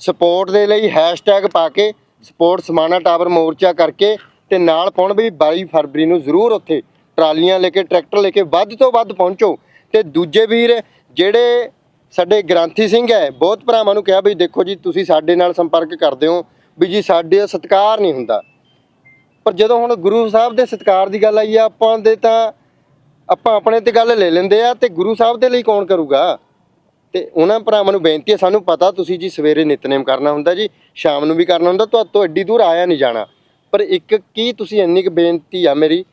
ਸਪੋਰਟ ਦੇ ਲਈ ਹੈਸ਼ਟੈਗ ਪਾ ਕੇ ਸਪੋਰਟ ਸਮਾਣਾ ਟਾਵਰ ਮੋਰਚਾ ਕਰਕੇ ਤੇ ਨਾਲ ਪਾਉਣ ਵੀ 22 ਫਰਵਰੀ ਨੂੰ ਜ਼ਰੂਰ ਉੱਥੇ ਟਰਾਲੀਆਂ ਲੈ ਕੇ ਟਰੈਕਟਰ ਲੈ ਕੇ ਵੱਧ ਤੋਂ ਵੱਧ ਪਹੁੰਚੋ। ਤੇ ਦੂਜੇ ਵੀਰ ਜਿਹੜੇ ਸਾਡੇ ਗ੍ਰਾਂਥੀ ਸਿੰਘ ਹੈ ਬਹੁਤ ਭਰਾਵਾਂ ਨੂੰ ਕਿਹਾ ਵੀ ਦੇਖੋ ਜੀ ਤੁਸੀਂ ਸਾਡੇ ਨਾਲ ਸੰਪਰਕ ਕਰਦੇ ਹੋ ਵੀ ਜੀ ਸਾਡੇ ਸਤਿਕਾਰ ਨਹੀਂ ਹੁੰਦਾ। ਪਰ ਜਦੋਂ ਹੁਣ ਗੁਰੂ ਸਾਹਿਬ ਦੇ ਸਤਿਕਾਰ ਦੀ ਗੱਲ ਆਈ ਆ, ਆਪਾਂ ਦੇ ਤਾਂ ਆਪਾਂ ਆਪਣੇ ਤੇ ਗੱਲ ਲੈ ਲੈਂਦੇ ਆ ਤੇ ਗੁਰੂ ਸਾਹਿਬ ਦੇ ਲਈ ਕੌਣ ਕਰੂਗਾ? ਤੇ ਉਹਨਾਂ ਭਰਾਵਾਂ ਨੂੰ ਬੇਨਤੀ ਹੈ ਸਾਨੂੰ ਪਤਾ ਤੁਸੀਂ ਜੀ ਸਵੇਰੇ ਨਿਤਨੇਮ ਕਰਨਾ ਹੁੰਦਾ ਜੀ, ਸ਼ਾਮ ਨੂੰ ਵੀ ਕਰਨਾ ਹੁੰਦਾ ਤੁਹਾਤੋਂ ਐਡੀ ਦੂਰ ਆਇਆ ਨਹੀਂ ਜਾਣਾ। ਪਰ ਇੱਕ ਕੀ ਤੁਸੀਂ ਇੰਨੀ ਕੁ ਬੇਨਤੀ ਆ ਮੇਰੀ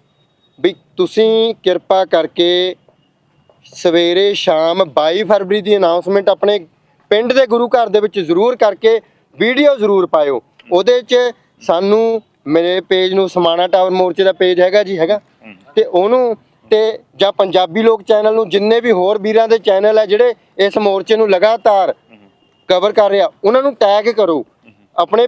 ਵੀ ਤੁਸੀਂ ਕਿਰਪਾ ਕਰਕੇ ਸਵੇਰੇ ਸ਼ਾਮ 22 ਫਰਵਰੀ ਦੀ ਅਨਾਉਂਸਮੈਂਟ ਆਪਣੇ ਪਿੰਡ ਦੇ ਗੁਰੂ ਘਰ ਦੇ ਵਿੱਚ ਜ਼ਰੂਰ ਕਰਕੇ ਵੀਡੀਓ ਜ਼ਰੂਰ ਪਾਇਓ। ਉਹਦੇ 'ਚ ਸਾਨੂੰ ਮੇਰੇ ਪੇਜ ਨੂੰ ਸਮਾਣਾ ਟਾਵਰ ਮੋਰਚੇ ਦਾ ਪੇਜ ਹੈਗਾ ਜੀ ਹੈਗਾ। ਤੇ ਉਹਨੂੰ ਤੇ ਜਾਂ ਪੰਜਾਬੀ ਲੋਕ ਚੈਨਲ ਨੂੰ ਜਿੰਨੇ ਵੀ ਹੋਰ ਵੀਰਾਂ ਦੇ ਚੈਨਲ ਹੈ ਜਿਹੜੇ ਇਸ ਮੋਰਚੇ ਨੂੰ ਲਗਾਤਾਰ ਕਵਰ ਕਰ ਰਿਹਾ ਉਹਨਾਂ ਨੂੰ ਟੈਗ ਕਰੋ। ਆਪਣੇ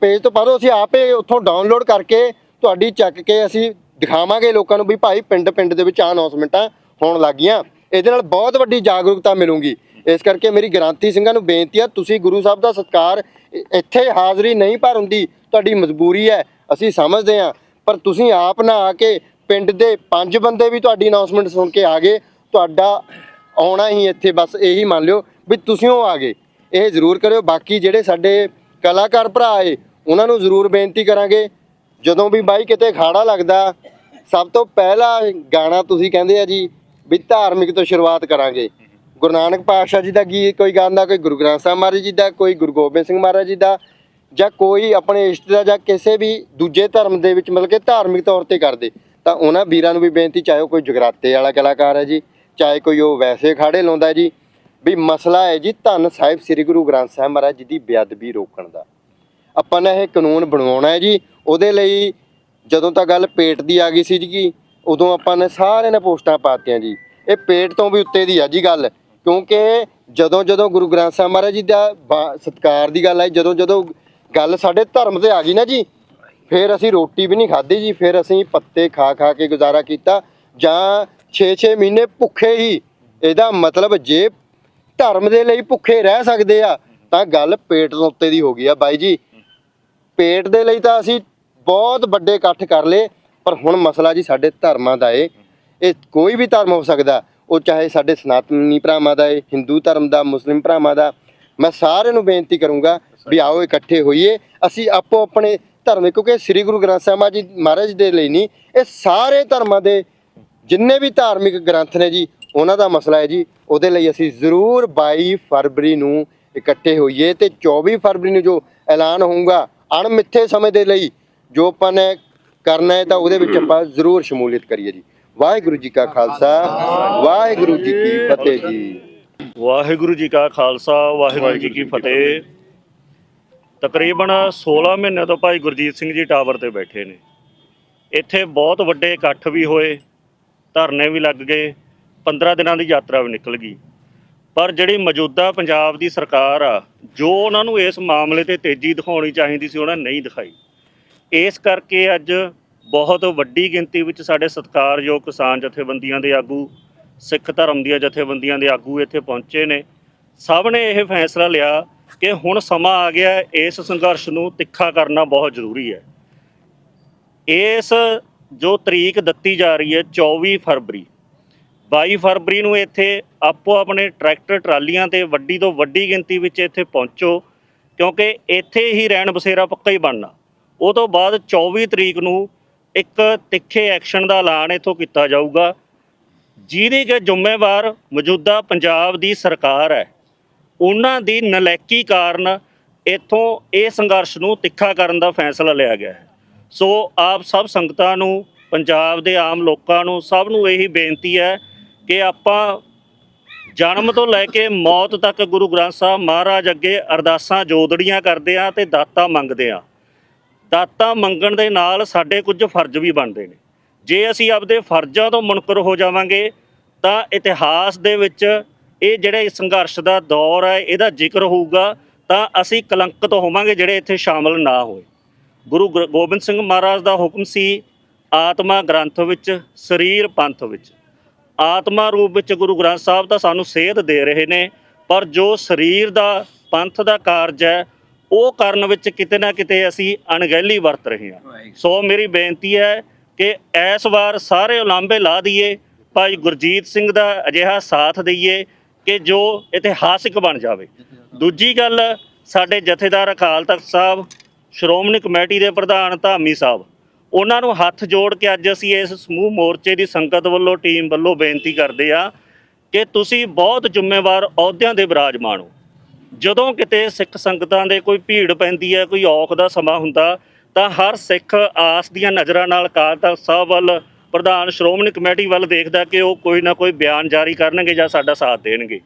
ਪੇਜ ਤੋਂ ਪਾਦੋ ਅਸੀਂ ਆਪੇ ਉੱਥੋਂ ਡਾਊਨਲੋਡ ਕਰਕੇ ਤੁਹਾਡੀ ਚੱਕ ਕੇ ਅਸੀਂ ਦਿਖਾਵਾਂਗੇ ਲੋਕਾਂ ਨੂੰ ਵੀ ਭਾਈ ਪਿੰਡ ਪਿੰਡ ਦੇ ਵਿੱਚ ਆ ਅਨਾਉਂਸਮੈਂਟਾਂ ਹੋਣ ਲੱਗੀਆਂ। ਇਹਦੇ ਨਾਲ ਬਹੁਤ ਵੱਡੀ ਜਾਗਰੂਕਤਾ ਮਿਲੂਗੀ। ਇਸ ਕਰਕੇ ਮੇਰੀ ਗ੍ਰਾਂਤੀ ਸਿੰਘਾਂ ਨੂੰ ਬੇਨਤੀ ਆ ਤੁਸੀਂ ਗੁਰੂ ਸਾਹਿਬ ਦਾ ਸਤਿਕਾਰ ਇੱਥੇ ਹਾਜ਼ਰੀ ਨਹੀਂ ਭਰ ਹੁੰਦੀ ਤੁਹਾਡੀ ਮਜਬੂਰੀ ਹੈ। ਅਸੀਂ ਸਮਝਦੇ ਹਾਂ। ਪਰ ਤੁਸੀਂ ਆਪ ਨਾ ਆ ਕੇ ਪਿੰਡ ਦੇ ਪੰਜ ਬੰਦੇ ਵੀ ਤੁਹਾਡੀ ਅਨਾਉਂਸਮੈਂਟ ਸੁਣ ਕੇ ਆ ਗਏ। ਤੁਹਾਡਾ ਆਉਣਾ ਹੀ ਇੱਥੇ, ਬਸ ਇਹੀ ਮੰਨ ਲਿਓ ਵੀ ਤੁਸੀਂ ਉਹ ਆ ਗਏ। ਇਹ ਜ਼ਰੂਰ ਕਰਿਓ। ਬਾਕੀ ਜਿਹੜੇ ਸਾਡੇ ਕਲਾਕਾਰ ਭਰਾ ਏ, ਉਹਨਾਂ ਨੂੰ ਜ਼ਰੂਰ ਬੇਨਤੀ ਕਰਾਂਗੇ। ਜਦੋਂ ਵੀ ਬਾਈ ਕਿਤੇ ਖਾੜਾ ਲੱਗਦਾ, ਸਭ ਤੋਂ ਪਹਿਲਾ ਗਾਣਾ ਤੁਸੀਂ ਕਹਿੰਦੇ ਆ ਜੀ ਵੀ ਧਾਰਮਿਕ ਤੋਂ ਸ਼ੁਰੂਆਤ ਕਰਾਂਗੇ। ਗੁਰੂ ਨਾਨਕ ਪਾਤਸ਼ਾਹ ਜੀ ਦਾ ਗੀਤ, ਕੋਈ ਗਾਉਂਦਾ, ਕੋਈ ਗੁਰੂ ਗ੍ਰੰਥ ਸਾਹਿਬ ਮਹਾਰਾਜ ਜੀ ਦਾ, ਕੋਈ ਗੁਰੂ ਗੋਬਿੰਦ ਸਿੰਘ ਮਹਾਰਾਜ ਜੀ ਦਾ ਜਾਂ ਕੋਈ ਆਪਣੇ ਇਸ਼ਟ ਦਾ ਜਾਂ ਕਿਸੇ ਵੀ ਦੂਜੇ ਧਰਮ ਦੇ ਵਿੱਚ ਮਤਲਬ ਕਿ ਧਾਰਮਿਕ ਤੌਰ ਤੇ ਕਰਦੇ, ਤਾਂ ਉਹਨਾਂ ਵੀਰਾਂ ਨੂੰ ਵੀ ਬੇਨਤੀ, ਚਾਹੇ ਉਹ ਕੋਈ ਜਗਰਾਤੇ ਵਾਲਾ ਕਲਾਕਾਰ ਹੈ ਜੀ, ਚਾਹੇ ਕੋਈ ਉਹ ਵੈਸੇ ਖਾੜੇ ਲਾਉਂਦਾ ਜੀ, ਵੀ ਮਸਲਾ ਹੈ ਜੀ, ਧੰਨ ਸਾਹਿਬ ਸ੍ਰੀ ਗੁਰੂ ਗ੍ਰੰਥ ਸਾਹਿਬ ਮਹਾਰਾਜ ਜੀ ਦੀ ਬੇਅਦਬੀ ਰੋਕਣ ਦਾ। ਆਪਾਂ ਨੇ ਇਹ ਕਾਨੂੰਨ ਬਣਵਾਉਣਾ ਹੈ ਜੀ, ਉਹਦੇ ਲਈ ਜਦੋਂ ਤਾਂ ਗੱਲ ਪੇਟ ਦੀ ਆ ਗਈ ਸੀ ਜੀ, ਉਦੋਂ ਆਪਾਂ ਨੇ ਸਾਰਿਆਂ ਨੇ ਪੋਸਟਾਂ ਪਾਤੀਆਂ ਜੀ। ਇਹ ਪੇਟ ਤੋਂ ਵੀ ਉੱਤੇ ਦੀ ਆ ਜੀ ਗੱਲ, ਕਿਉਂਕਿ ਜਦੋਂ ਜਦੋਂ ਗੁਰੂ ਗ੍ਰੰਥ ਸਾਹਿਬ ਮਹਾਰਾਜ ਜੀ ਦਾ ਬਾ- ਸਤਿਕਾਰ ਦੀ ਗੱਲ ਆਈ ਜਦੋਂ ਜਦੋਂ ਗੱਲ ਸਾਡੇ ਧਰਮ ਤੇ ਆ ਗਈ ਨਾ ਜੀ। ਫਿਰ ਅਸੀਂ ਰੋਟੀ ਵੀ ਨਹੀਂ ਖਾਧੀ ਜੀ। ਫਿਰ ਅਸੀਂ ਪੱਤੇ ਖਾ ਖਾ ਕੇ ਗੁਜ਼ਾਰਾ ਕੀਤਾ। ਜਾਂ 6-6 ਮਹੀਨੇ ਭੁੱਖੇ ਹੀ। ਇਹਦਾ ਮਤਲਬ ਜੇ ਧਰਮ ਦੇ ਲਈ ਭੁੱਖੇ ਰਹਿ ਸਕਦੇ ਆ, ਤਾਂ ਗੱਲ ਪੇਟ ਦੇ ਉੱਤੇ ਦੀ ਹੋ ਗਈ ਆ ਬਾਈ ਜੀ। ਪੇਟ ਦੇ ਲਈ ਤਾਂ ਅਸੀਂ ਬਹੁਤ ਵੱਡੇ ਇਕੱਠ ਕਰ ਲਏ, ਪਰ ਹੁਣ ਮਸਲਾ ਜੀ ਸਾਡੇ ਧਰਮਾਂ ਦਾ ਏ। ਇਹ ਕੋਈ ਵੀ ਧਰਮ ਹੋ ਸਕਦਾ। ਉਹ ਚਾਹੇ ਸਾਡੇ ਸਨਾਤਨੀ ਭਰਾਵਾਂ ਦਾ ਏ, ਹਿੰਦੂ ਧਰਮ ਦਾ, ਮੁਸਲਿਮ ਭਰਾਵਾਂ ਦਾ। ਮੈਂ ਸਾਰਿਆਂ ਨੂੰ ਬੇਨਤੀ ਕਰੂੰਗਾ ਵੀ ਆਓ ਇਕੱਠੇ ਹੋਈਏ। ਅਸੀਂ ਆਪੋ ਆਪਣੇ ਧਰਮ, ਕਿਉਂਕਿ ਸ੍ਰੀ ਗੁਰੂ ਗ੍ਰੰਥ ਸਾਹਿਬ ਜੀ ਮਹਾਰਾਜ ਦੇ ਲਈ ਨਹੀਂ, ਇਹ ਸਾਰੇ ਧਰਮਾਂ ਦੇ ਜਿੰਨੇ ਵੀ ਧਾਰਮਿਕ ਗ੍ਰੰਥ ਨੇ ਜੀ, ਉਹਨਾਂ ਦਾ ਮਸਲਾ ਹੈ ਜੀ। ਉਹਦੇ ਲਈ ਅਸੀਂ ਜ਼ਰੂਰ 22 ਫਰਵਰੀ ਨੂੰ ਇਕੱਠੇ ਹੋਈਏ ਤੇ 24 ਫਰਵਰੀ ਨੂੰ ਜੋ ਐਲਾਨ ਹੋਊਗਾ ਅਣਮਿੱਥੇ ਸਮੇਂ ਦੇ ਲਈ ਜੋ ਆਪਾਂ ਨੇ ਕਰਨਾ ਹੈ ਤਾਂ ਉਹਦੇ ਵਿੱਚ ਆਪਾਂ ਜ਼ਰੂਰ ਸ਼ਮੂਲੀਅਤ ਕਰੀਏ ਜੀ। ਵਾਹਿਗੁਰੂ ਜੀ ਕਾ ਖਾਲਸਾ, ਵਾਹਿਗੁਰੂ ਜੀ ਕੀ ਫਤਿਹ ਜੀ। ਵਾਹਿਗੁਰੂ ਜੀ ਕਾ ਖਾਲਸਾ ਵਾਹਿਗੁਰੂ ਜੀ ਕੀ ਫਤਿਹ। ਤਕਰੀਬਨ 16 ਮਹੀਨੇ ਤੋਂ ਭਾਈ ਗੁਰਜੀਤ ਸਿੰਘ ਜੀ ਟਾਵਰ ਤੇ ਬੈਠੇ ਨੇ। ਇੱਥੇ ਬਹੁਤ ਵੱਡੇ ਇਕੱਠ ਵੀ ਹੋਏ ਧਰਨੇ ਵੀ ਲੱਗ ਗਏ 15 ਦਿਨਾਂ ਦੀ ਯਾਤਰਾ ਵੀ ਨਿਕਲ ਗਈ। ਪਰ ਜਿਹੜੀ ਮੌਜੂਦਾ ਪੰਜਾਬ ਦੀ ਸਰਕਾਰ ਆ ਜੋ ਉਹਨਾਂ ਨੂੰ ਇਸ ਮਾਮਲੇ ਤੇ ਤੇਜ਼ੀ ਦਿਖਾਉਣੀ ਚਾਹੀਦੀ ਸੀ ਉਹਨਾਂ ਨਹੀਂ ਦਿਖਾਈ। ਇਸ ਕਰਕੇ ਅੱਜ ਬਹੁਤ ਵੱਡੀ ਗਿਣਤੀ ਵਿੱਚ ਸਾਡੇ ਸਤਿਕਾਰਯੋਗ ਕਿਸਾਨ ਜਥੇਬੰਦੀਆਂ ਦੇ ਆਗੂ ਸਿੱਖ ਧਰਮ ਦੀਆਂ ਜਥੇਬੰਦੀਆਂ ਦੇ ਆਗੂ ਇੱਥੇ ਪਹੁੰਚੇ ਨੇ। ਸਭ ਨੇ ਇਹ ਫੈਸਲਾ ਲਿਆ ਕਿ ਹੁਣ ਸਮਾਂ ਆ ਗਿਆ ਇਸ ਸੰਘਰਸ਼ ਨੂੰ ਤਿੱਖਾ ਕਰਨਾ ਬਹੁਤ ਜ਼ਰੂਰੀ ਹੈ। ਇਸ ਜੋ ਤਰੀਕ ਦਿੱਤੀ ਜਾ ਰਹੀ ਹੈ 24 ਫਰਵਰੀ 22 ਫਰਵਰੀ ਨੂੰ ਇੱਥੇ ਆਪੋ ਆਪਣੇ ਟਰੈਕਟਰ ਟਰਾਲੀਆਂ ਤੇ ਵੱਡੀ ਤੋਂ ਵੱਡੀ ਗਿਣਤੀ ਵਿੱਚ ਇੱਥੇ ਪਹੁੰਚੋ, ਕਿਉਂਕਿ ਇੱਥੇ ਹੀ ਰਹਿਣ ਬਸੇਰਾ ਪੱਕਾ ਹੀ ਬਣਨਾ। ਉਹ ਤੋਂ ਬਾਅਦ 24 ਤਰੀਕ ਨੂੰ ਇੱਕ ਤਿੱਖੇ ਐਕਸ਼ਨ ਦਾ ਐਲਾਨ ਇੱਥੋਂ ਕੀਤਾ ਜਾਊਗਾ। ਜਿਹਦੀ ਕਿ ਜ਼ਿੰਮੇਵਾਰ ਮੌਜੂਦਾ ਪੰਜਾਬ ਦੀ ਸਰਕਾਰ ਹੈ। ਉਹਨਾਂ ਦੀ ਨਲੈਕੀ ਕਾਰਨ ਇੱਥੋਂ ਇਹ ਸੰਘਰਸ਼ ਨੂੰ ਤਿੱਖਾ ਕਰਨ ਦਾ ਫੈਸਲਾ ਲਿਆ ਗਿਆ ਹੈ। ਸੋ ਆਪ ਸਭ ਸੰਗਤਾਂ ਨੂੰ, ਪੰਜਾਬ ਦੇ ਆਮ ਲੋਕਾਂ ਨੂੰ ਸਭ ਨੂੰ ਇਹੀ ਬੇਨਤੀ ਹੈ ਕਿ ਆਪਾਂ ਜਨਮ ਤੋਂ ਲੈ ਕੇ ਮੌਤ ਤੱਕ ਗੁਰੂ ਗ੍ਰੰਥ ਸਾਹਿਬ ਮਹਾਰਾਜ ਅੱਗੇ ਅਰਦਾਸਾਂ ਜੋਦੜੀਆਂ ਕਰਦੇ ਆ ਤੇ ਦਾਤਾ ਮੰਗਦੇ ਆ। ਦਾਤਾ ਮੰਗਣ ਦੇ ਨਾਲ ਸਾਡੇ ਕੁਝ ਫਰਜ਼ ਵੀ ਬਣਦੇ ਨੇ। ਜੇ ਅਸੀਂ ਆਪਦੇ ਫਰਜ਼ਾਂ ਤੋਂ ਮੁਨਕਰ ਹੋ ਜਾਵਾਂਗੇ ਤਾਂ ਇਤਿਹਾਸ ਦੇ ਵਿੱਚ ਇਹ ਜਿਹੜੇ ਸੰਘਰਸ਼ ਦਾ ਦੌਰ ਹੈ ਇਹਦਾ ਜ਼ਿਕਰ ਹੋਊਗਾ ਤਾਂ ਅਸੀਂ ਕਲੰਕਿਤ ਹੋਵਾਂਗੇ ਜਿਹੜੇ ਇੱਥੇ ਸ਼ਾਮਲ ਨਾ ਹੋਏ। ਗੁਰੂ ਗੋਬਿੰਦ ਸਿੰਘ ਮਹਾਰਾਜ ਦਾ ਹੁਕਮ ਸੀ ਆਤਮਾ ਗ੍ਰੰਥ ਵਿੱਚ ਸਰੀਰ ਪੰਥ ਵਿੱਚ। ਆਤਮਾ ਰੂਪ ਵਿੱਚ ਗੁਰੂ ਗ੍ਰੰਥ ਸਾਹਿਬ ਤਾਂ ਸਾਨੂੰ ਸੇਧ ਦੇ ਰਹੇ ਨੇ ਪਰ ਜੋ ਸਰੀਰ ਦਾ ਪੰਥ ਦਾ ਕਾਰਜ ਹੈ ਉਹ ਕਰਨ ਵਿੱਚ ਕਿਤੇ ਨਾ ਕਿਤੇ ਅਸੀਂ ਅਣਗਹਿਲੀ ਵਰਤ ਰਹੇ ਹਾਂ। ਸੋ ਮੇਰੀ ਬੇਨਤੀ ਹੈ ਕਿ ਇਸ ਵਾਰ ਸਾਰੇ ਉਲਾਂਭੇ ਲਾ ਦਈਏ, ਭਾਈ ਗੁਰਜੀਤ ਸਿੰਘ ਦਾ ਅਜਿਹਾ ਸਾਥ ਦਈਏ ਕਿ ਜੋ ਇਤਿਹਾਸਿਕ ਬਣ ਜਾਵੇ। ਦੂਜੀ ਗੱਲ, ਸਾਡੇ ਜਥੇਦਾਰ ਅਕਾਲ ਤਖਤ ਸਾਹਿਬ, ਸ਼੍ਰੋਮਣੀ ਕਮੇਟੀ ਦੇ ਪ੍ਰਧਾਨ ਧਾਮੀ ਸਾਹਿਬ, ਉਹਨਾਂ ਨੂੰ ਹੱਥ ਜੋੜ ਕੇ ਅੱਜ ਅਸੀਂ ਇਸ ਸਮੂਹ ਮੋਰਚੇ ਦੀ ਸੰਗਤ ਵੱਲੋਂ, ਟੀਮ ਵੱਲੋਂ ਬੇਨਤੀ ਕਰਦੇ ਆ ਕਿ ਤੁਸੀਂ ਬਹੁਤ ਜ਼ਿੰਮੇਵਾਰ ਅਹੁਦਿਆਂ ਦੇ ਵਿਰਾਜਮਾਨ ਹੋ। ਜਦੋਂ ਕਿਤੇ ਸਿੱਖ ਸੰਗਤਾਂ ਦੇ ਕੋਈ ਭੀੜ ਪੈਂਦੀ ਹੈ, ਕੋਈ ਔਖ ਦਾ ਸਮਾਂ ਹੁੰਦਾ ਤਾਂ ਹਰ ਸਿੱਖ ਆਸ ਦੀਆਂ ਨਜ਼ਰਾਂ ਨਾਲ ਅਕਾਲ ਤਖਤ ਸਾਹਿਬ ਵੱਲ ਪ੍ਰਧਾਨ ਸ਼੍ਰੋਮਣੀ ਕਮੇਟੀ ਵੱਲ ਦੇਖਦਾ ਕਿ ਉਹ ਕੋਈ ਨਾ ਕੋਈ ਬਿਆਨ ਜਾਰੀ ਕਰਨਗੇ ਜਾਂ ਸਾਡਾ ਸਾਥ ਦੇਣਗੇ।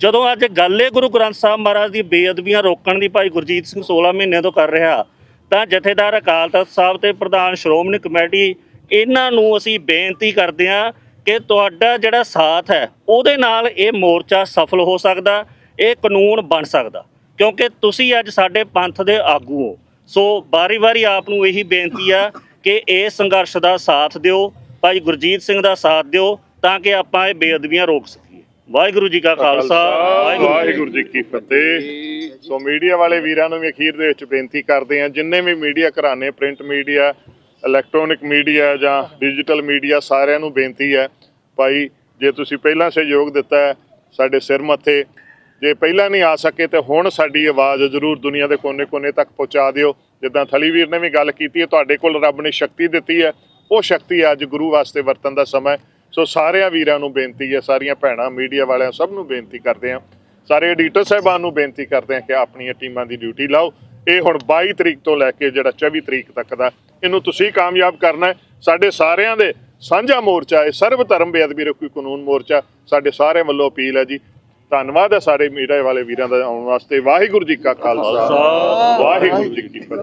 ਜਦੋਂ ਅੱਜ ਗੱਲ ਏ ਗੁਰੂ ਗ੍ਰੰਥ ਸਾਹਿਬ ਮਹਾਰਾਜ ਦੀ ਬੇਅਦਬੀਆਂ ਰੋਕਣ ਦੀ ਭਾਈ ਗੁਰਜੀਤ ਸਿੰਘ 16 ਮਹੀਨੇ ਤੋਂ ਕਰ ਰਿਹਾ, ਤਾਂ ਜਥੇਦਾਰ ਅਕਾਲ ਤਖਤ ਸਾਹਿਬ ਤੇ ਪ੍ਰਧਾਨ ਸ਼੍ਰੋਮਣੀ ਕਮੇਟੀ ਇਹਨਾਂ ਨੂੰ ਅਸੀਂ ਬੇਨਤੀ ਕਰਦੇ ਹਾਂ ਕਿ ਤੁਹਾਡਾ ਜਿਹੜਾ ਸਾਥ ਹੈ, ਉਹਦੇ ਨਾਲ ਇਹ ਮੋਰਚਾ ਸਫਲ ਹੋ ਸਕਦਾ, ਇਹ ਕਾਨੂੰਨ ਬਣ ਸਕਦਾ। ਕਿਉਂਕਿ ਤੁਸੀਂ ਅੱਜ ਸਾਡੇ ਪੰਥ ਦੇ ਆਗੂ ਹੋ। ਸੋ ਬਾਰੀ-ਬਾਰੀ ਆਪ ਨੂੰ ਇਹੀ ਬੇਨਤੀ ਆ ਕਿ ਇਸ ਸੰਘਰਸ਼ ਦਾ ਸਾਥ ਦਿਓ ਭਾਈ ਗੁਰਜੀਤ ਸਿੰਘ ਦਾ ਸਾਥ ਦਿਓ ਤਾਂ ਕਿ ਆਪਾਂ ਇਹ ਬੇਅਦਬੀਆਂ ਰੋਕ ਸਕੀਏ। ਵਾਹਿਗੁਰੂ ਜੀ ਕਾ ਖਾਲਸਾ ਵਾਹਿਗੁਰੂ ਜੀ ਕੀ ਫਤਿਹ। ਸੋ ਮੀਡੀਆ ਵਾਲੇ ਵੀਰਾਂ ਨੂੰ ਵੀ ਅਖੀਰ ਦੇ ਵਿੱਚ ਬੇਨਤੀ ਕਰਦੇ ਹਾਂ ਜਿੰਨੇ ਵੀ ਮੀਡੀਆ ਘਰਾਣੇ ਪ੍ਰਿੰਟ ਮੀਡੀਆ ਇਲੈਕਟ੍ਰੋਨਿਕ ਮੀਡੀਆ ਜਾਂ ਡਿਜੀਟਲ ਮੀਡੀਆ ਸਾਰਿਆਂ ਨੂੰ ਬੇਨਤੀ ਹੈ ਭਾਈ ਜੇ ਤੁਸੀਂ ਪਹਿਲਾਂ ਸਹਿਯੋਗ ਦਿੱਤਾ ਸਾਡੇ ਸਿਰ ਮੱਥੇ ਜੇ ਪਹਿਲਾਂ ਨਹੀਂ ਆ ਸਕੇ ਤੇ ਹੁਣ ਸਾਡੀ ਆਵਾਜ਼ ਜ਼ਰੂਰ ਦੁਨੀਆ ਦੇ ਕੋਨੇ-ਕੋਨੇ ਤੱਕ ਪਹੁੰਚਾ ਦਿਓ। ਜਿੱਦਾਂ ਥਲੀਵੀਰ ਨੇ ਵੀ ਗੱਲ ਕੀਤੀ ਹੈ, ਤੁਹਾਡੇ ਕੋਲ ਰੱਬ ਨੇ ਸ਼ਕਤੀ ਦਿੱਤੀ ਹੈ। ਉਹ ਸ਼ਕਤੀ ਅੱਜ ਗੁਰੂ ਵਾਸਤੇ ਵਰਤਣ ਦਾ ਸਮਾਂ ਸੋ ਸਾਰਿਆਂ ਵੀਰਾਂ ਨੂੰ ਬੇਨਤੀ ਹੈ, ਸਾਰੀਆਂ ਭੈਣਾਂ, ਮੀਡੀਆ ਵਾਲਿਆਂ ਸਭ ਨੂੰ ਬੇਨਤੀ ਕਰਦੇ ਹਾਂ। ਸਾਰੇ ਐਡੀਟਰ ਸਾਹਿਬਾਨ ਨੂੰ ਬੇਨਤੀ ਕਰਦੇ ਹਾਂ ਕਿ ਆਪਣੀਆਂ ਟੀਮਾਂ ਦੀ ਡਿਊਟੀ ਲਾਓ। ਇਹ ਹੁਣ 22 ਤਰੀਕ ਤੋਂ ਲੈ ਕੇ ਜਿਹੜਾ 24 ਤਰੀਕ ਤੱਕ ਦਾ, ਇਹਨੂੰ ਤੁਸੀਂ ਕਾਮਯਾਬ ਕਰਨਾ ਹੈ। ਸਾਡੇ ਸਾਰਿਆਂ ਦੇ ਸਾਂਝਾ ਮੋਰਚਾ ਹੈ ਸਰਵ ਧਰਮ ਬੇਅਦਬੀ ਰੋਕੂ ਕਾਨੂੰਨ ਮੋਰਚਾ। ਸਾਡੇ ਸਾਰਿਆਂ ਵੱਲੋਂ ਅਪੀਲ ਹੈ ਜੀ ਧੰਨਵਾਦ ਹੈ ਸਾਰੇ ਮੀਡੀਆ ਵਾਲੇ ਵੀਰਾਂ ਦਾ ਆਉਣ ਵਾਸਤੇ। ਵਾਹਿਗੁਰੂ ਜੀ ਕਾ ਖਾਲਸਾ। ਵਾਹਿਗੁਰੂ ਜੀ ਕੀ ਫਤਿਹ।